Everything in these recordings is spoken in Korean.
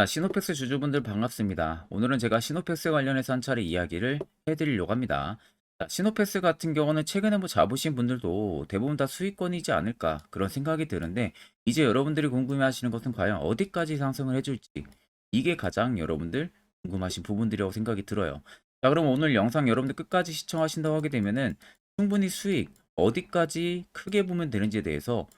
자, 시노팩스 주주분들 반갑습니다. 오늘은 제가 시노팩스 관련해서 한 차례 이야기를 해드리려고 합니다. 자, 시노패스 같은 경우는 최근에 뭐 잡으신 분들도 대부분 다 수익권이지 않을까 그런 생각이 드는데 이제 여러분들이 궁금해 하시는 것은 과연 어디까지 상승을 해줄지 이게 가장 여러분들 궁금하신 부분들이라고 생각이 들어요. 자, 그럼 오늘 영상 여러분들 끝까지 시청하신다고 하게 되면은 충분히 수익 어디까지 크게 보면 되는지에 대해서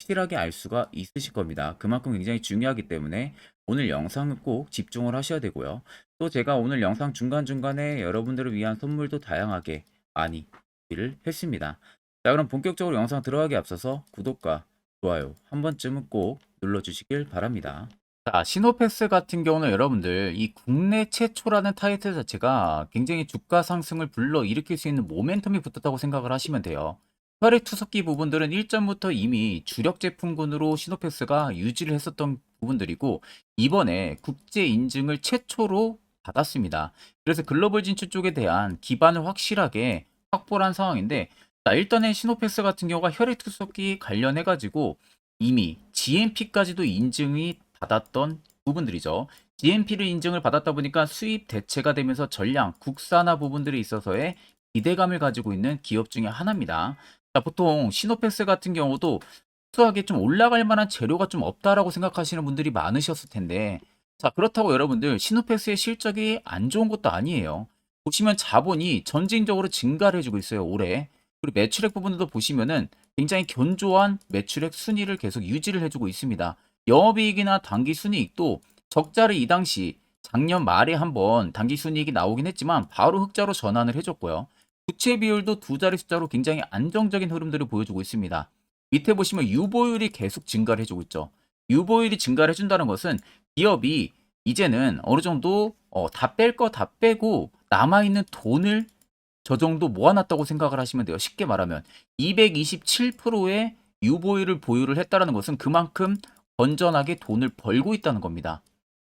확실하게 알 수가 있으실 겁니다. 그만큼 굉장히 중요하기 때문에 오늘 영상은 꼭 집중을 하셔야 되고요. 또 제가 오늘 영상 중간중간에 여러분들을 위한 선물도 다양하게 많이 준비를 했습니다. 자, 그럼 본격적으로 영상 들어가기 앞서서 구독과 좋아요 한 번쯤은 꼭 눌러주시길 바랍니다. 자, 시노패스 같은 경우는 여러분들 이 국내 최초라는 타이틀 자체가 굉장히 주가 상승을 불러 일으킬 수 있는 모멘텀이 붙었다고 생각을 하시면 돼요. 혈액 투석기 부분들은 일전부터 이미 주력 제품군으로 시노패스가 유지를 했었던 부분들이고 이번에 국제 인증을 최초로 받았습니다. 그래서 글로벌 진출 쪽에 대한 기반을 확실하게 확보한 상황인데 자, 일단은 시노패스 같은 경우가 혈액 투석기 관련해 가지고 이미 GMP까지도 인증이 받았던 부분들이죠. GMP를 인증을 받았다 보니까 수입 대체가 되면서 전량 국산화 부분들이 있어서의 기대감을 가지고 있는 기업 중에 하나입니다. 자, 보통 시노패스 같은 경우도 수하게 좀 올라갈 만한 재료가 좀 없다라고 생각하시는 분들이 많으셨을 텐데 자 그렇다고 여러분들 시노패스의 실적이 안 좋은 것도 아니에요. 보시면 자본이 전진적으로 증가를 해주고 있어요 올해. 그리고 매출액 부분도 보시면은 굉장히 견조한 매출액 순위를 계속 유지를 해주고 있습니다. 영업이익이나 당기순이익도 적자를 이 당시 작년 말에 한번 당기순이익이 나오긴 했지만 바로 흑자로 전환을 해줬고요 부채 비율도 두 자리 숫자로 굉장히 안정적인 흐름들을 보여주고 있습니다 밑에 보시면 유보율이 계속 증가를 해주고 있죠. 유보율이 증가를 해준다는 것은 기업이 이제는 어느 정도 어, 다 뺄 거 다 빼고 남아있는 돈을 저 정도 모아놨다고 생각을 하시면 돼요. 쉽게 말하면 227%의 유보율을 보유를 했다는 것은 그만큼 건전하게 돈을 벌고 있다는 겁니다.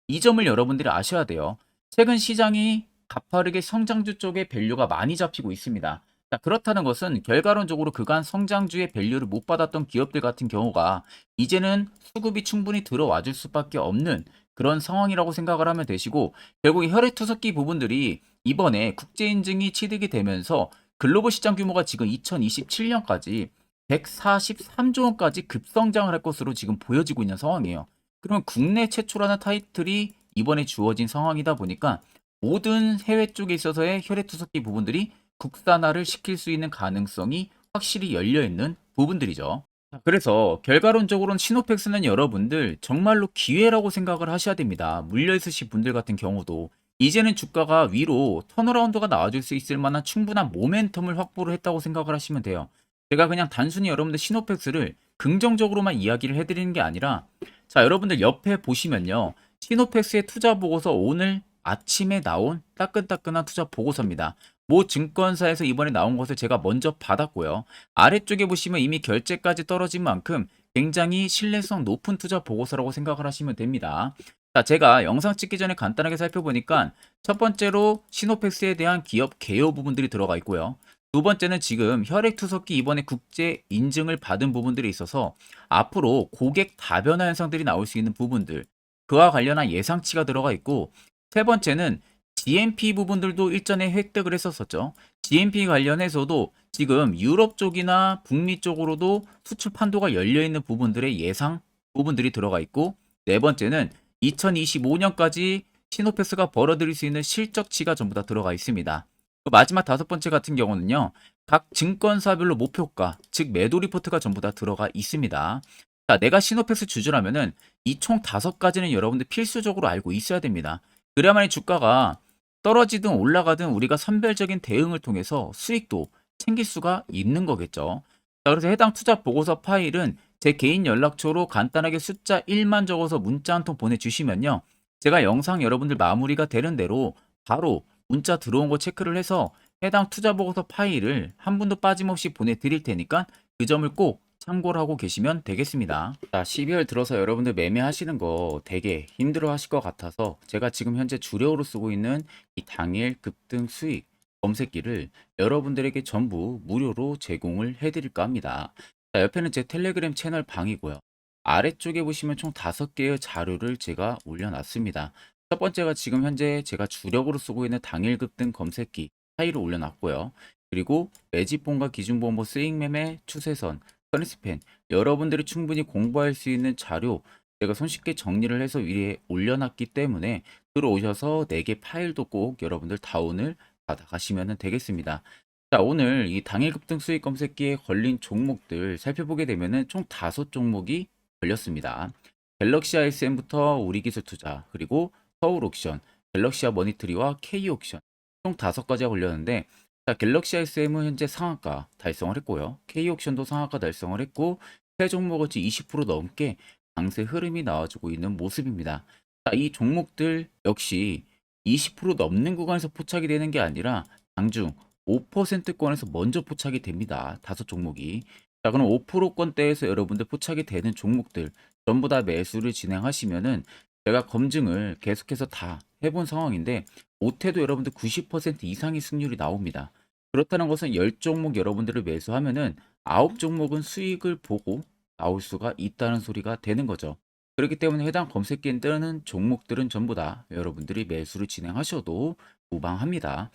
이 점을 여러분들이 아셔야 돼요. 최근 시장이 가파르게 성장주 쪽에 밸류가 많이 잡히고 있습니다. 자, 그렇다는 것은 결과론적으로 그간 성장주의 밸류를 못 받았던 기업들 같은 경우가 이제는 수급이 충분히 들어와 줄 수밖에 없는 그런 상황이라고 생각을 하면 되시고 결국 혈액 투석기 부분들이 이번에 국제 인증이 취득이 되면서 글로벌 시장 규모가 지금 2027년까지 143조 원까지 급성장을 할 것으로 지금 보여지고 있는 상황이에요. 그러면 국내 최초라는 타이틀이 이번에 주어진 상황이다 보니까 모든 해외 쪽에 있어서의 혈액 투석기 부분들이 국산화를 시킬 수 있는 가능성이 확실히 열려 있는 부분들이죠. 그래서 결과론적으로는 시노팩스는 여러분들 정말로 기회라고 생각을 하셔야 됩니다. 물려 있으신 분들 같은 경우도 이제는 주가가 위로 턴어라운드가 나와줄 수 있을 만한 충분한 모멘텀을 확보를 했다고 생각을 하시면 돼요. 제가 그냥 단순히 여러분들 시노팩스를 긍정적으로만 이야기를 해드리는 게 아니라 자 여러분들 옆에 보시면요 시노팩스의 투자 보고서 오늘 아침에 나온 따끈따끈한 투자 보고서입니다. 모 증권사에서 이번에 나온 것을 제가 먼저 받았고요. 아래쪽에 보시면 이미 결제까지 떨어진 만큼 굉장히 신뢰성 높은 투자 보고서라고 생각을 하시면 됩니다. 자, 제가 영상 찍기 전에 간단하게 살펴보니까 첫 번째로 시노팩스에 대한 기업 개요 부분들이 들어가 있고요. 두 번째는 지금 혈액 투석기 이번에 국제 인증을 받은 부분들이 있어서 앞으로 고객 다변화 현상들이 나올 수 있는 부분들 그와 관련한 예상치가 들어가 있고 세 번째는 GMP 부분들도 일전에 획득을 했었었죠. GMP 관련해서도 지금 유럽 쪽이나 북미 쪽으로도 수출 판도가 열려 있는 부분들의 예상 부분들이 들어가 있고 네 번째는 2025년까지 시노패스가 벌어들일 수 있는 실적치가 전부 다 들어가 있습니다. 그 마지막 다섯 번째 같은 경우는요. 각 증권사별로 목표가, 즉 매도 리포트가 전부 다 들어가 있습니다. 자, 내가 시노패스 주주라면은 이 총 다섯 가지는 여러분들 필수적으로 알고 있어야 됩니다. 그래야만 주가가 떨어지든 올라가든 우리가 선별적인 대응을 통해서 수익도 챙길 수가 있는 거겠죠. 자, 그래서 해당 투자 보고서 파일은 제 개인 연락처로 간단하게 숫자 1만 적어서 문자 한 통 보내주시면요. 제가 영상 여러분들 마무리가 되는 대로 바로 문자 들어온 거 체크를 해서 해당 투자 보고서 파일을 한 분도 빠짐없이 보내드릴 테니까 그 점을 꼭 참고를 하고 계시면 되겠습니다. 자, 12월 들어서 여러분들 매매하시는 거 되게 힘들어 하실 것 같아서 제가 지금 현재 주력으로 쓰고 있는 이 당일 급등 수익 검색기를 여러분들에게 전부 무료로 제공을 해드릴까 합니다. 자, 옆에는 제 텔레그램 채널 방이고요. 아래쪽에 보시면 총 다섯 개의 자료를 제가 올려놨습니다. 첫 번째가 지금 현재 제가 주력으로 쓰고 있는 당일 급등 검색기 파일을 올려놨고요. 그리고 매집본과 기준본보 스윙매매 추세선 스팬 여러분들이 충분히 공부할 수 있는 자료 제가 손쉽게 정리를 해서 위에 올려놨기 때문에 들어오셔서 4개 파일도 꼭 여러분들 다운을 받아가시면 되겠습니다. 자, 오늘 이 당일 급등 수익 검색기에 걸린 종목들 살펴보게 되면은 총 다섯 종목이 걸렸습니다. 갤럭시 ISM부터 우리기술 투자 그리고 서울 옥션, 갤럭시아 머니트리와 K옥션 총 다섯 가지가 걸렸는데 자, 갤럭시 ISM은 현재 상한가 달성을 했고요. K옥션도 상한가 달성을 했고 세 종목어치 20% 넘게 강세 흐름이 나와주고 있는 모습입니다. 자, 이 종목들 역시 20% 넘는 구간에서 포착이 되는 게 아니라 장중 5%권에서 먼저 포착이 됩니다. 다섯 종목이. 자, 그럼 5%권대에서 여러분들 포착이 되는 종목들 전부 다 매수를 진행하시면은 제가 검증을 계속해서 다 해본 상황인데 못해도 여러분들 90% 이상의 승률이 나옵니다. 그렇다는 것은 10종목 여러분들을 매수하면은 9종목은 수익을 보고 나올 수가 있다는 소리가 되는 거죠. 그렇기 때문에 해당 검색기에 뜨는 종목들은 전부 다 여러분들이 매수를 진행하셔도 무방합니다.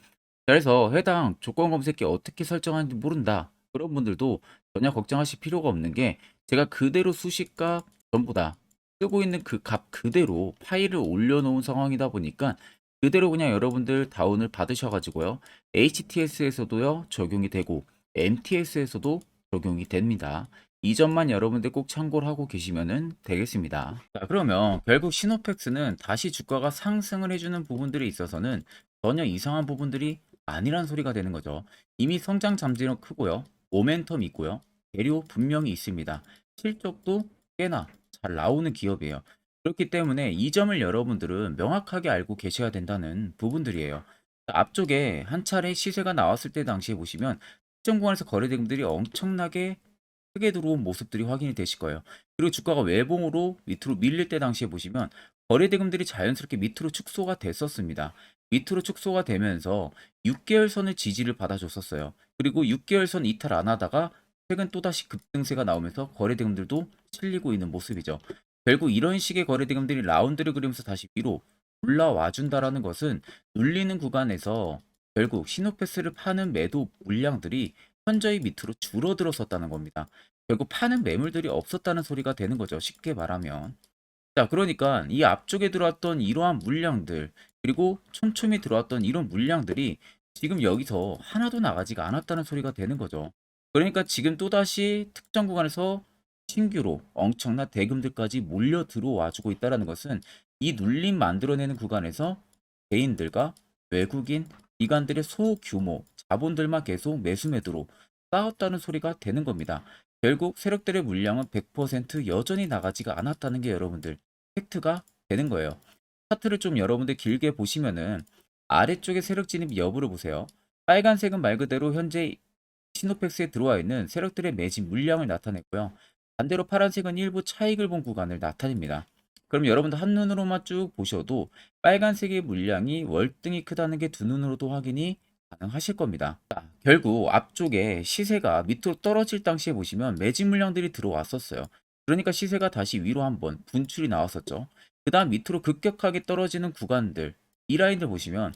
그래서 해당 조건 검색기 어떻게 설정하는지 모른다. 그런 분들도 전혀 걱정하실 필요가 없는 게 제가 그대로 수식값 전부 다 쓰고 있는 그 값 그대로 파일을 올려놓은 상황이다 보니까 그대로 그냥 여러분들 다운을 받으셔가지고요. HTS에서도요 적용이 되고 MTS에서도 적용이 됩니다. 이 점만 여러분들 꼭 참고를 하고 계시면 되겠습니다. 자, 그러면 결국 시노팩스는 다시 주가가 상승을 해주는 부분들이 있어서는 전혀 이상한 부분들이 아니란 소리가 되는 거죠. 이미 성장 잠재력 크고요. 모멘텀 있고요. 재료 분명히 있습니다. 실적도 꽤나 잘 나오는 기업이에요. 그렇기 때문에 이 점을 여러분들은 명확하게 알고 계셔야 된다는 부분들이에요. 앞쪽에 한 차례 시세가 나왔을 때 당시에 보시면 특정 구간에서 거래 대금들이 엄청나게 크게 들어온 모습들이 확인이 되실 거예요. 그리고 주가가 외봉으로 밑으로 밀릴 때 당시에 보시면 거래 대금들이 자연스럽게 밑으로 축소가 됐었습니다. 밑으로 축소가 되면서 6개월 선을 지지를 받아줬었어요. 그리고 6개월 선 이탈 안 하다가 최근 또다시 급등세가 나오면서 거래대금들도 실리고 있는 모습이죠. 결국 이런 식의 거래대금들이 라운드를 그리면서 다시 위로 올라와 준다라는 것은 눌리는 구간에서 결국 시노패스를 파는 매도 물량들이 현저히 밑으로 줄어들었었다는 겁니다. 결국 파는 매물들이 없었다는 소리가 되는 거죠. 쉽게 말하면. 자, 그러니까 이 앞쪽에 들어왔던 이러한 물량들, 그리고 촘촘히 들어왔던 이런 물량들이 지금 여기서 하나도 나가지가 않았다는 소리가 되는 거죠. 그러니까 지금 또다시 특정 구간에서 신규로 엄청난 대금들까지 몰려 들어와 주고 있다는 것은 이 눌림 만들어내는 구간에서 개인들과 외국인 기관들의 소규모 자본들만 계속 매수 매도로 싸웠다는 소리가 되는 겁니다. 결국 세력들의 물량은 100% 여전히 나가지가 않았다는 게 여러분들 팩트가 되는 거예요. 차트를 좀 여러분들 길게 보시면은 아래쪽에 세력 진입 여부를 보세요. 빨간색은 말 그대로 현재 시노팩스에 들어와 있는 세력들의 매집 물량을 나타냈고요. 반대로 파란색은 일부 차익을 본 구간을 나타냅니다. 그럼 여러분들 한눈으로만 쭉 보셔도 빨간색의 물량이 월등히 크다는 게 두 눈으로도 확인이 가능하실 겁니다. 자, 결국 앞쪽에 시세가 밑으로 떨어질 당시에 보시면 매집 물량들이 들어왔었어요. 그러니까 시세가 다시 위로 한번 분출이 나왔었죠. 그 다음 밑으로 급격하게 떨어지는 구간들 이 라인들 보시면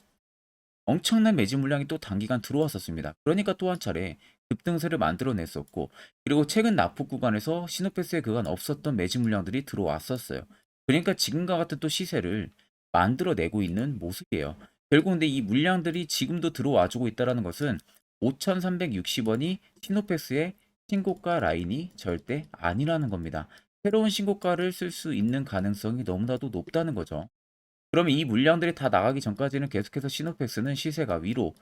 엄청난 매집 물량이 또 단기간 들어왔었습니다. 그러니까 또 한 차례 급등세를 만들어냈었고 그리고 최근 납폭 구간에서 시노패스에 그간 없었던 매집 물량들이 들어왔었어요. 그러니까 지금과 같은 또 시세를 만들어내고 있는 모습이에요. 결국 근데 이 물량들이 지금도 들어와주고 있다는 것은 5,360원이 시노패스의 신고가 라인이 절대 아니라는 겁니다. 새로운 신고가를 쓸 수 있는 가능성이 너무나도 높다는 거죠. 그러면 이 물량들이 다 나가기 전까지는 계속해서 시노패스는 시세가 위로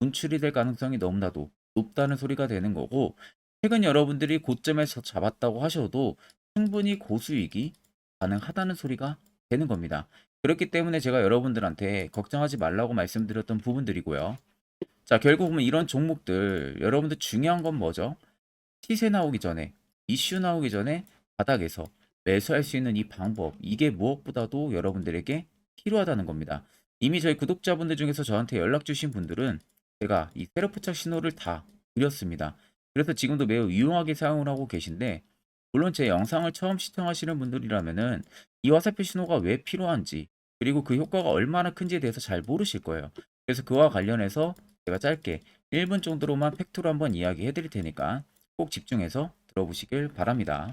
분출이 될 가능성이 너무나도 높다는 소리가 되는 거고 최근 여러분들이 고점에서 잡았다고 하셔도 충분히 고수익이 가능하다는 소리가 되는 겁니다. 그렇기 때문에 제가 여러분들한테 걱정하지 말라고 말씀드렸던 부분들이고요. 자, 결국은 이런 종목들 여러분들 중요한 건 뭐죠? 시세 나오기 전에 이슈 나오기 전에 바닥에서 매수할 수 있는 이 방법 이게 무엇보다도 여러분들에게 필요하다는 겁니다. 이미 저희 구독자분들 중에서 저한테 연락 주신 분들은 제가 이 세로포착 신호를 다 드렸습니다. 그래서 지금도 매우 유용하게 사용을 하고 계신데 물론 제 영상을 처음 시청하시는 분들이라면은 이 화살표 신호가 왜 필요한지 그리고 그 효과가 얼마나 큰지에 대해서 잘 모르실 거예요. 그래서 그와 관련해서 제가 짧게 1분 정도로만 팩트로 한번 이야기해 드릴 테니까 꼭 집중해서 들어보시길 바랍니다.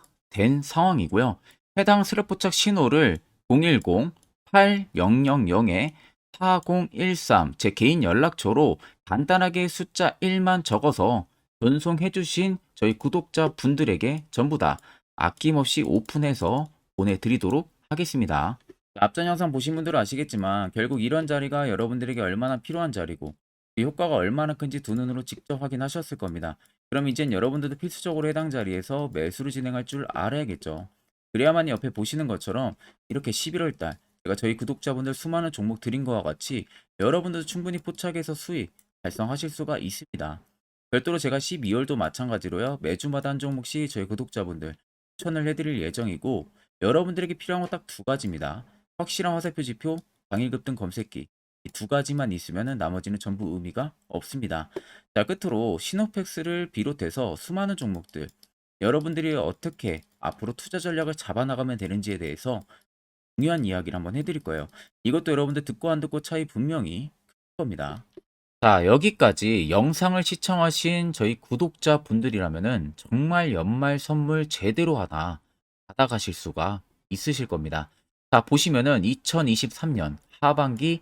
된 상황이고요. 해당 스랩포착 신호를 010-8000에 4013 제 개인 연락처로 간단하게 숫자 1만 적어서 전송해주신 저희 구독자 분들에게 전부 다 아낌없이 오픈해서 보내드리도록 하겠습니다. 앞전 영상 보신 분들은 아시겠지만 결국 이런 자리가 여러분들에게 얼마나 필요한 자리고 이 효과가 얼마나 큰지 두 눈으로 직접 확인하셨을 겁니다. 그럼 이젠 여러분들도 필수적으로 해당 자리에서 매수를 진행할 줄 알아야겠죠. 그래야만 옆에 보시는 것처럼 이렇게 11월 달 제가 저희 구독자분들 수많은 종목 드린 것과 같이 여러분들도 충분히 포착해서 수익 달성하실 수가 있습니다. 별도로 제가 12월도 마찬가지로요. 매주마다 한 종목씩 저희 구독자분들 추천을 해드릴 예정이고 여러분들에게 필요한 건 딱 두 가지입니다. 확실한 화살표 지표, 당일 급등 검색기 이 두 가지만 있으면 나머지는 전부 의미가 없습니다. 자 끝으로 시노팩스를 비롯해서 수많은 종목들 여러분들이 어떻게 앞으로 투자 전략을 잡아나가면 되는지에 대해서 중요한 이야기를 한번 해드릴 거예요. 이것도 여러분들 듣고 안 듣고 차이 분명히 클 겁니다. 자, 여기까지 영상을 시청하신 저희 구독자 분들이라면은 정말 연말 선물 제대로 하나 받아가실 수가 있으실 겁니다. 자, 보시면은 2023년 하반기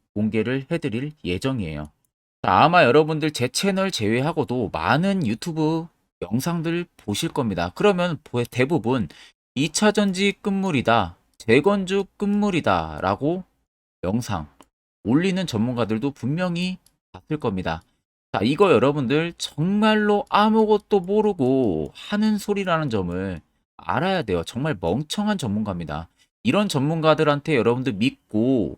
공개를 해드릴 예정이에요. 자, 아마 여러분들 제 채널 제외하고도 많은 유튜브 영상들 보실 겁니다. 그러면 대부분 2차 전지 끝물이다, 재건주 끝물이다 라고 영상 올리는 전문가들도 분명히 봤을 겁니다. 자, 이거 여러분들 정말로 아무것도 모르고 하는 소리라는 점을 알아야 돼요. 정말 멍청한 전문가입니다. 이런 전문가들한테 여러분들 믿고